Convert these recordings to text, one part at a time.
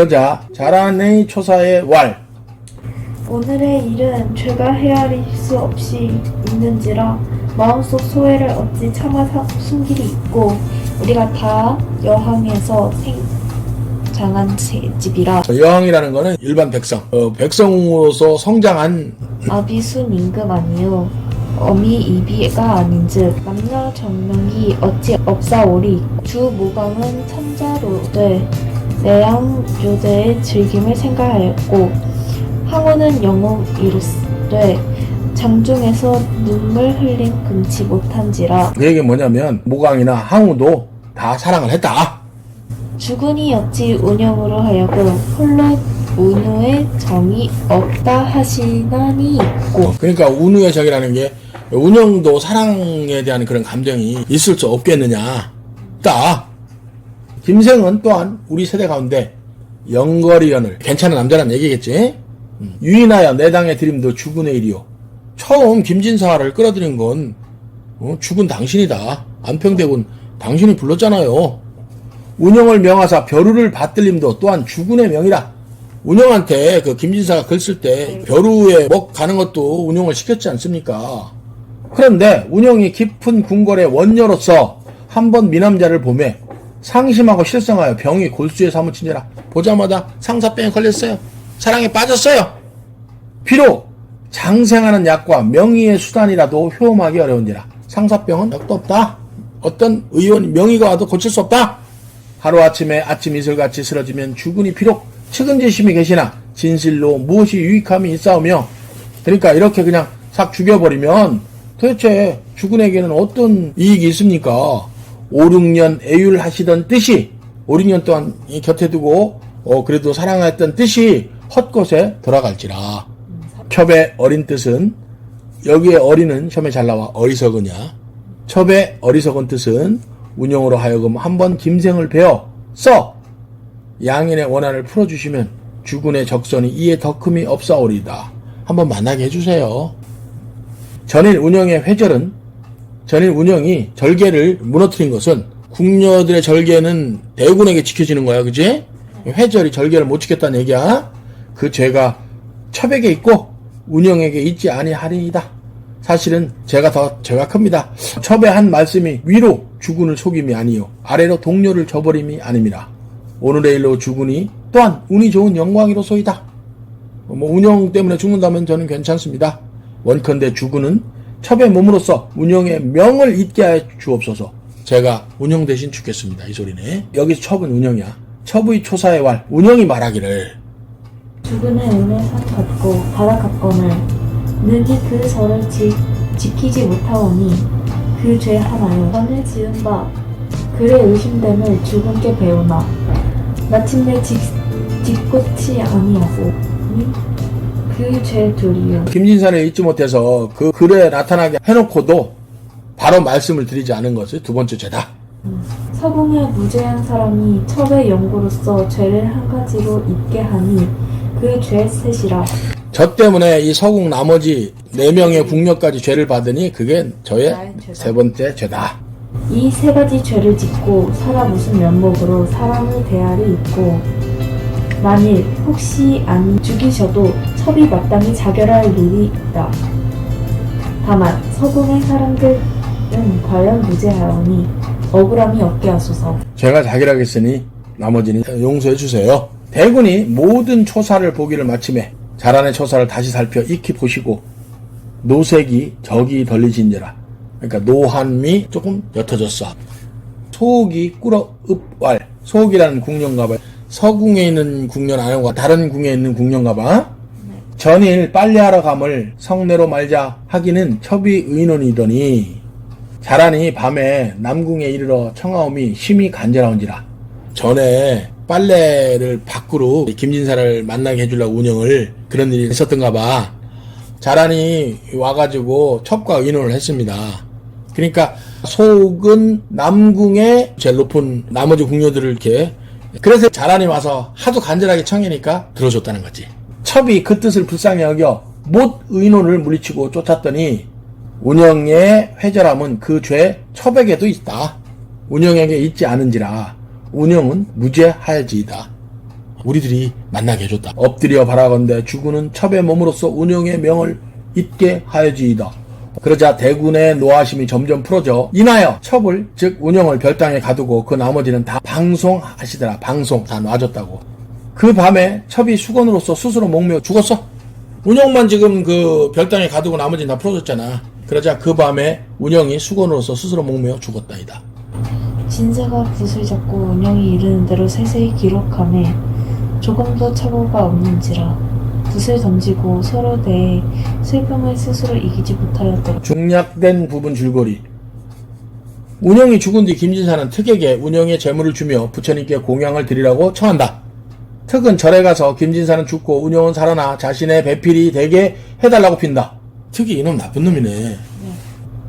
그러자 자란의 초사의 왈. 오늘의 일은 죄가 헤아릴 수 없이 있는지라 마음속 소외를 어찌 참아 사- 숨길이 있고 우리가 다 여항에서 생장한 세- 집이라. 여왕이라는 거는 일반 백성. 어, 백성으로서 성장한 아비순 임금 아니요. 어미 이비가 아닌즉 남녀 정령이 어찌 없사오리. 주 모강은 천자로되 내양조제의 즐김을 생각하였고 항우는 영웅 이르되 장중에서 눈물 흘림 금치 못한지라 그 얘기 뭐냐면 모강이나 항우도 다 사랑을 했다. 주군이 어찌 운영으로 하여금 홀로 운우의 정이 없다 하시나니 있고. 그러니까 운우의 적이라는 게 운영도 사랑에 대한 그런 감정이 있을 수 없겠느냐. 있다 김생은 또한 우리 세대 가운데 영거리연을 괜찮은 남자란 얘기겠지? 음. 유인하여 내 당의 드림도 죽은의 일이요. 처음 김진사를 끌어들인 건 어, 죽은 당신이다. 안평대군 당신이 불렀잖아요. 운영을 명하사 벼루를 받들림도 또한 죽은의 명이라. 운영한테 그 김진사가 글 쓸 때 벼루에 먹 가는 것도 운영을 시켰지 않습니까? 그런데 운영이 깊은 궁궐의 원녀로서 한 번 미남자를 보매 상심하고 실성하여 병이 골수에 사무친지라 보자마자 상사병에 걸렸어요. 사랑에 빠졌어요. 비록 장생하는 약과 명의의 수단이라도 효험하기 어려운지라 상사병은 약도 없다. 어떤 의원 명의가 와도 고칠 수 없다. 하루아침에 아침 이슬같이 쓰러지면 주군이 비록 측은지심이 계시나 진실로 무엇이 유익함이 있사오며 그러니까 이렇게 그냥 싹 죽여버리면 도대체 주군에게는 어떤 이익이 있습니까? 5, 6년 애율하시던 뜻이 5, 6년 동안 이 곁에 두고 어 그래도 사랑했던 뜻이 헛것에 돌아갈지라 첩의 어린 뜻은 여기에 어린은 처음에 잘 나와 어리석으냐 첩의 어리석은 뜻은 운영으로 하여금 한번 김생을 베어 써 양인의 원한을 풀어주시면 주군의 적선이 이에 더 큼이 없사오리다. 한번 만나게 해주세요. 전일 운영의 회절은 전일 운영이 절개를 무너뜨린 것은 궁녀들의 절개는 대군에게 지켜지는 거야, 그지? 회절이 절개를 못 지켰다는 얘기야. 그 죄가 첩에게 있고 운영에게 있지 아니하리이다. 사실은 제가 더 죄가 큽니다. 첩의 한 말씀이 위로 주군을 속임이 아니요 아래로 동료를 저버림이 아닙니다. 오늘의 일로 주군이 또한 운이 좋은 영광이로소이다. 뭐 운영 때문에 죽는다면 저는 괜찮습니다. 원컨대 주군은 첩의 몸으로서 운영의 명을 잊게 하여 주옵소서. 제가 운영 대신 죽겠습니다. 이 소리네. 여기서 첩은 운영이야. 첩의 초사의 왈 운영이 말하기를 주군의 은혜 상 받고 바다 갖건을 능히 그 절을 지, 지키지 못하오니 그 죄 하나요 전에 지은 바 그의 의심됨을 주군께 배우나 마침내 직, 직고치 아니하고 그죄 둘이요 김진사를 잊지 못해서 그 글에 나타나게 해놓고도 바로 말씀을 드리지 않은 것이 두 번째 죄다. 서궁의 무죄한 사람이 첩의 연고로서 죄를 한 가지로 잊게 하니 그 죄 셋이라 저 때문에 이 서국 나머지 네 명의 국녀까지 죄를 받으니 그게 저의 나의 죄다. 세 번째 죄다. 이 세 가지 죄를 짓고 사람 무슨 면목으로 사람을 대하리 있고 만일 혹시 안 죽이셔도 첩이 마땅히 자결할 일이 있다. 다만 서궁의 사람들은 과연 무죄하오니 억울함이 없게 하소서. 제가 자결하겠으니 나머지는 용서해 주세요. 대군이 모든 초사를 보기를 마침에 자란의 초사를 다시 살펴 익히 보시고 노색이 적이 덜리진지라. 그러니까 노한미 조금 옅어졌어. 소옥이 꿇어 읍왈. 소옥이라는 궁녀인가봐. 서궁에 있는 궁녀는 아니고 다른 궁에 있는 궁녀인가봐. 전일 빨래하러 감을 성내로 말자 하기는 첩이 의논이더니 자란이 밤에 남궁에 이르러 청하옴이 심히 간절하온지라. 전에 빨래를 밖으로 김진사를 만나게 해주려고 운영을 그런 일이 있었던가 봐. 자란이 와가지고 첩과 의논을 했습니다. 그러니까 속은 남궁의 제일 높은 나머지 궁녀들을 이렇게 그래서 자란이 와서 하도 간절하게 청하니까 들어줬다는 거지 첩이 그 뜻을 불쌍히 여겨 못 의논을 물리치고 쫓았더니 운영의 회절함은 그 죄 첩에게도 있다. 운영에게 있지 않은지라 운영은 무죄하여지이다. 우리들이 만나게 해줬다. 엎드려 바라건대 주군은 첩의 몸으로서 운영의 명을 잊게 하여지이다. 그러자 대군의 노하심이 점점 풀어져 인하여 첩을 즉 운영을 별당에 가두고 그 나머지는 다 방송하시더라. 방송 다 놔줬다고. 그 밤에 첩이 수건으로서 스스로 목매어 죽었어. 운영만 지금 그 별당에 가두고 나머지는 다 풀어줬잖아. 그러자 그 밤에 운영이 수건으로서 스스로 목매어 죽었다이다. 진세가 붓을 잡고 운영이 이르는 대로 세세히 기록함에 조금도 착오가 없는지라 붓을 던지고 서로 대해 슬픔을 스스로 이기지 못하였더라. 중략된 부분 줄거리. 운영이 죽은 뒤 김진사는 특에게 운영의 재물을 주며 부처님께 공양을 드리라고 청한다. 특은 절에 가서 김진사는 죽고 운영은 살아나 자신의 배필이 되게 해달라고 핀다. 특이 이놈 나쁜 놈이네.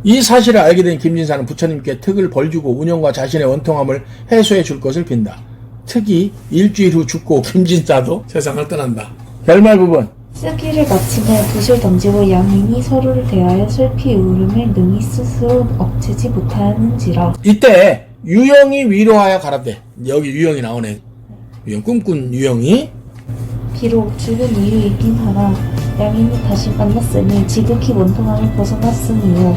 이 사실을 알게 된 김진사는 부처님께 특을 벌주고 운영과 자신의 원통함을 해소해 줄 것을 빈다. 특이 일주일 후 죽고 김진사도 세상을 떠난다. 결말 부분. 쓰기를 마침에 붓을 던지고 양인이 서로를 대하여 슬피 울음을 능히 스스로 억제지 못하는지라 이때 유영이 위로하여 가라대. 여기 유영이 나오네. 유영 꿈꾼 유영이 비록 죽은 이유이긴 하나 양인이 다시 만났으니 지극히 원통함을 벗어났으니요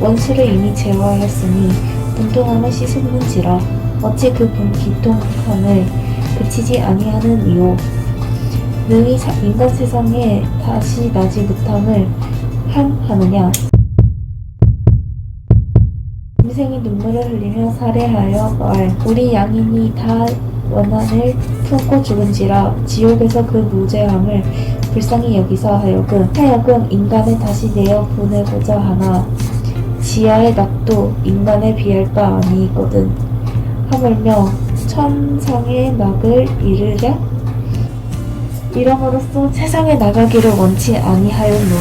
원수를 이미 제어하였으니 분통함을 씻었는지라 어찌 그 분 기통함을 그치지 아니하는 이요 능히 사- 인간 세상에 다시 나지 못함을 향하느냐? 인생이 눈물을 흘리며 살해하여 말. 우리 양인이 다 원한을 품고 죽은지라 지옥에서 그 무죄함을 불쌍히 여기서 하여금 하여금 인간을 다시 내어 보내고자 하나. 지하의 낙도 인간에 비할 바 아니거든. 하물며 천상의 낙을 이르랴 이러므로써 세상에 나가기를 원치 아니하였노.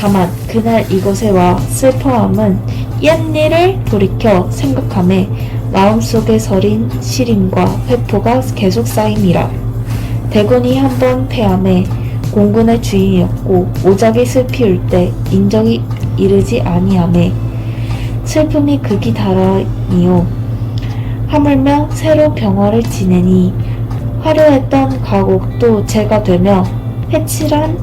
다만 그날 이곳에 와 슬퍼함은 옛 일을 돌이켜 생각함에 마음속에 서린 시림과 회포가 계속 쌓임이라. 대군이 한번 패함에 공군의 주인이었고 오작이 슬피 울 때 인정이 이르지 아니함에 슬픔이 극이 달하니요. 하물며 새로 병화를 지내니 화려했던 가곡도 재가 되며 회칠한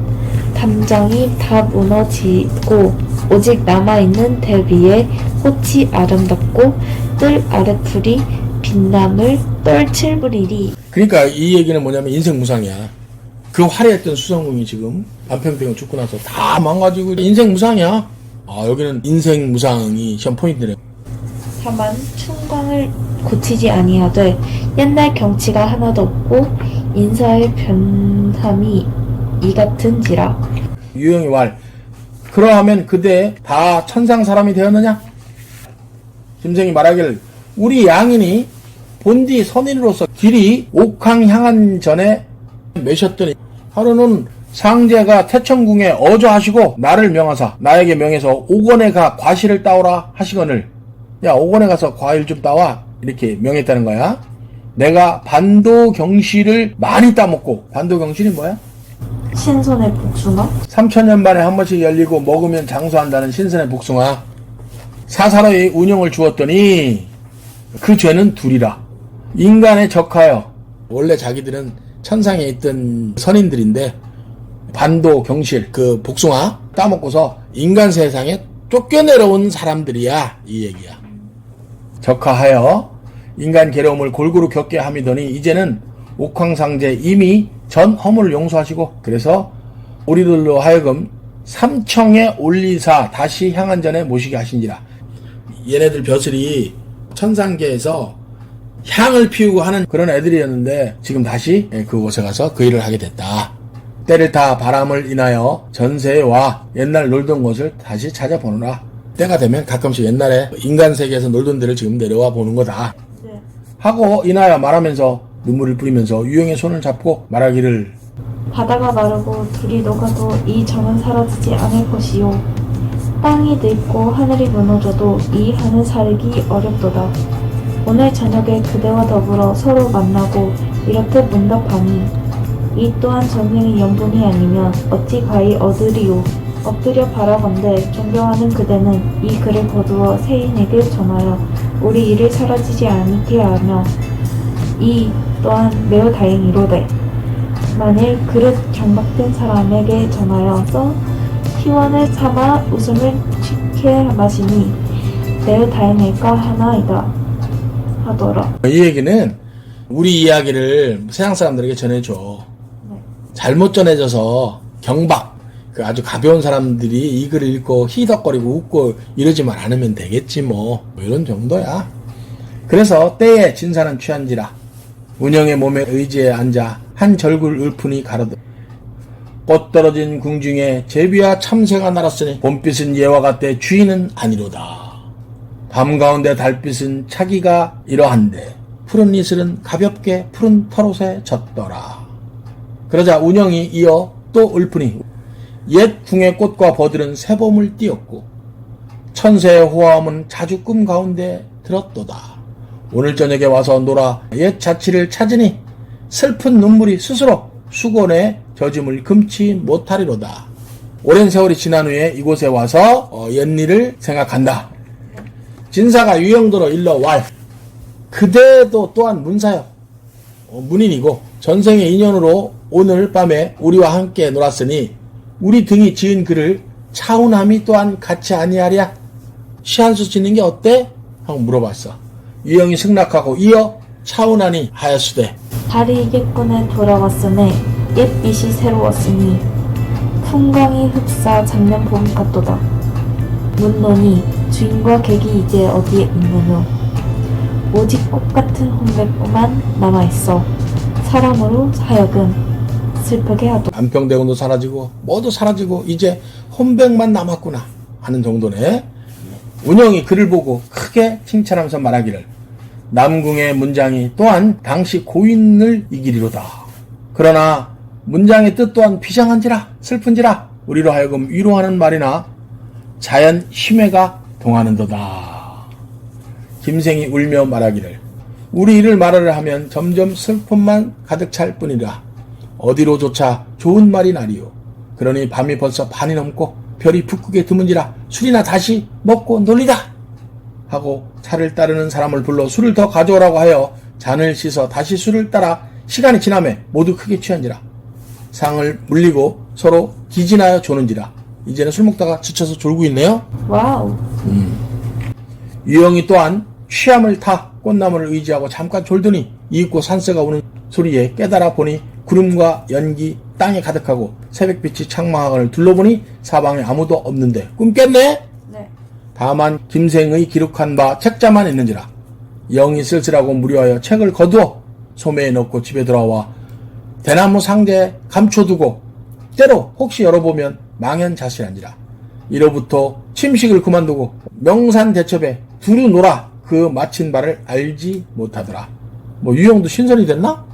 담장이 다 무너지고 오직 남아있는 대비에 꽃이 아름답고 뜰 아래풀이 빛남을 떨칠 뿌리리 그러니까 이 얘기는 뭐냐면 인생 무상이야. 그 화려했던 수성궁이 지금 반평병을 죽고 나서 다 망가지고 인생 무상이야. 아 여기는 인생 무상이 시험 포인트네. 다만 충광을 고치지 아니하되 옛날 경치가 하나도 없고 인사의 변함이 이 같은지라 유영이 왈. 그러하면 그대 다 천상 사람이 되었느냐? 김생이 말하길 우리 양인이 본디 선인으로서 길이 옥황 향한 전에 매셨더니 하루는 상제가 태천궁에 어조하시고 나를 명하사 나에게 명해서 옥원에 가 과실을 따오라 하시거늘 야 옥원에 가서 과일 좀 따와 이렇게 명했다는 거야 내가 반도 경실을 많이 따먹고 반도 경실이 뭐야? 신손의 복숭아 3천년 만에 한 번씩 열리고 먹으면 장수한다는 신선의 복숭아. 사사로이 운영을 주었더니 그 죄는 둘이라. 인간에 적하여 원래 자기들은 천상에 있던 선인들인데 반도 경실 그 복숭아 따먹고서 인간 세상에 쫓겨내려온 사람들이야 이 얘기야. 적하하여 인간 괴로움을 골고루 겪게 함이더니 이제는 옥황상제 이미 전 허물을 용서하시고 그래서 우리들로 하여금 삼청에 올리사 다시 향한 전에 모시게 하신지라 얘네들 벼슬이 천상계에서 향을 피우고 하는 그런 애들이었는데 지금 다시 그곳에 가서 그 일을 하게 됐다. 때를 타 바람을 인하여 전세에 와 옛날 놀던 곳을 다시 찾아보느라 때가 되면 가끔씩 옛날에 인간 세계에서 놀던 데를 지금 내려와 보는 거다. 하고 인하여 말하면서 눈물을 뿌리면서 유영의 손을 잡고 말하기를. 바다가 마르고 둘이 녹아도 이 정은 사라지지 않을 것이요. 땅이 늙고 하늘이 무너져도 이 한은 사르기 어렵도다. 오늘 저녁에 그대와 더불어 서로 만나고 이렇게 문답하니 이 또한 전생의 연분이 아니면 어찌 가히 얻으리요 엎드려 바라건대 존경하는 그대는 이 글을 거두어 세인에게 전하여 우리 일을 사라지지 않게 하며 이 또한 매우 다행이로되 만일 그릇 경박된 사람에게 전하여서 희원을 삼아 웃음을 취케 마시니 매우 다행일까 하나이다 하더라. 이 얘기는 우리 이야기를 세상 사람들에게 전해줘. 네. 잘못 전해져서 경박, 그 아주 가벼운 사람들이 이 글을 읽고 희덕거리고 웃고 이러지만 않으면 되겠지 뭐. 뭐 이런 정도야. 그래서 때에 진사는 취한지라. 운영의 몸에 의지에 앉아 한 절굴 울분이 가로등. 꽃 떨어진 궁중에 제비와 참새가 날았으니 봄빛은 예와 같되 주인은 아니로다. 밤 가운데 달빛은 차기가 이러한데 푸른 이슬은 가볍게 푸른 털옷에 젖더라. 그러자 운영이 이어 또 울프니 옛 궁의 꽃과 버들은 새봄을 띄었고 천새의 호함은 자주 꿈 가운데 들었도다. 오늘 저녁에 와서 놀아 옛 자취를 찾으니 슬픈 눈물이 스스로 수건에 젖음을 금치 못하리로다. 오랜 세월이 지난 후에 이곳에 와서 어, 옛일을 생각한다. 진사가 유영도로 일러 왈. 그대도 또한 문사여. 어, 문인이고 전생의 인연으로 오늘 밤에 우리와 함께 놀았으니 우리 등이 지은 글을 차운함이 또한 같이 아니하랴. 시한수 짓는 게 어때? 하고 물어봤어. 유영이 승낙하고 이어 차운하니 하였으되 달이 이객군에 돌아왔으네 옛빛이 새로웠으니 풍광이 흡사 작년 봄 같도다. 문론이 주인과 객이 이제 어디에 있느뇨. 오직 꽃 같은 홍백만 남아 있어 사람으로 하여금 슬프게 하도. 안평대군도 사라지고 모두 사라지고 이제 혼백만 남았구나 하는 정도네. 운영이 그를 보고 크게 칭찬하면서 말하기를 남궁의 문장이 또한 당시 고인을 이기리로다. 그러나 문장의 뜻 또한 비장한지라 슬픈지라 우리로 하여금 위로하는 말이나 자연 심해가 동하는도다. 김생이 울며 말하기를 우리 일을 말하려 하면 점점 슬픔만 가득 찰 뿐이라 어디로조차 좋은 말이 나리요. 그러니 밤이 벌써 반이 넘고 별이 북극에 드문지라 술이나 다시 먹고 놀리다 하고 차를 따르는 사람을 불러 술을 더 가져오라고 하여 잔을 씻어 다시 술을 따라 시간이 지남에 모두 크게 취한지라 상을 물리고 서로 기진하여 조는지라 이제는 술 먹다가 지쳐서 졸고 있네요. 와우. 유영이 또한 취함을 타 꽃나무를 의지하고 잠깐 졸더니 이윽고 산새가 우는 소리에 깨달아 보니 구름과 연기 땅에 가득하고 새벽빛이 창망하건을 둘러보니 사방에 아무도 없는데 꿈 깼네? 네. 다만 김생의 기록한 바 책자만 있는지라 영이 쓸쓸하고 무료하여 책을 거두어 소매에 넣고 집에 돌아와 대나무 상자에 감춰두고 때로 혹시 열어보면 망연자실한지라 이로부터 침식을 그만두고 명산 대첩에 두루 놀아 그 마친 바를 알지 못하더라 뭐 유형도 신선이 됐나?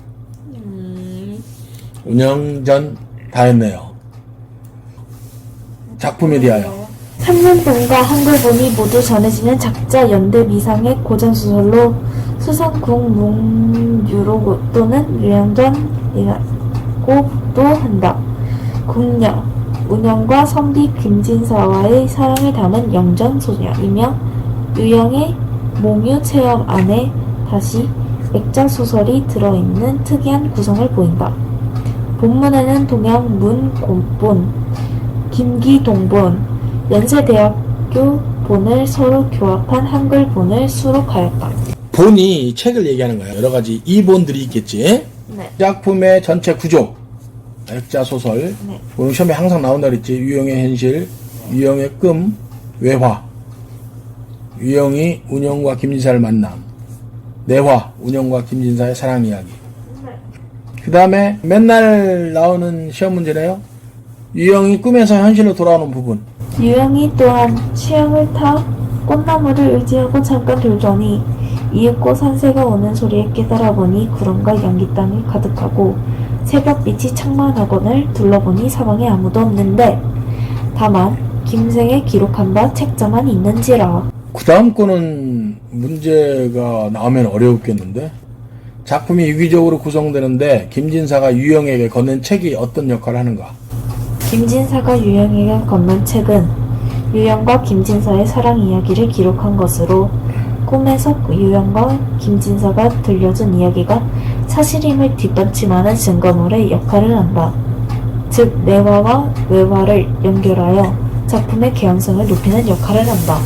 운영전 다 했네요 작품에 대하여 삼년본과 한글본이 모두 전해지는 작자 연대 미상의 고전소설로 수성궁 몽유로 또는 유영전이라고도 한다. 궁녀, 운영과 선비 김진사와의 사랑을 담은 영전소녀이며 유영의 몽유 체험 안에 다시 액자 소설이 들어있는 특이한 구성을 보인다. 본문에는 동양 문곤본, 김기동본, 연세대학교 본을 서로 교합한 한글 본을 수록하였다. 본이 책을 얘기하는 거예요 여러 가지 이본들이 있겠지 네. 작품의 전체 구조, 액자 소설, 네. 오늘 시험에 항상 나온다 그랬지. 유영의 현실, 유영의 끔, 외화, 유영이 운영과 김진사를 만남, 내화, 운영과 김진사의 사랑 이야기. 그 다음에 맨날 나오는 시험 문제네요. 유영이 꿈에서 현실로 돌아오는 부분. 유영이 또한 취향을 타 꽃나무를 의지하고 잠깐 돌더니 이윽고 산새가 오는 소리에 깨달아 보니 구름과 연기 땅이 가득하고 새벽빛이 창만하거늘 둘러보니 사방에 아무도 없는데 다만 김생의 기록한 바 책자만 있는지라 그 다음 거는 문제가 나오면 어려웠겠는데? 작품이 유기적으로 구성되는데 김진사가 유영에게 건넨 책이 어떤 역할을 하는가? 김진사가 유영에게 건넨 책은 유영과 김진사의 사랑 이야기를 기록한 것으로 꿈에서 유영과 김진사가 들려준 이야기가 사실임을 뒷받침하는 증거물의 역할을 한다. 즉 내화와 외화를 연결하여 작품의 개연성을 높이는 역할을 한다.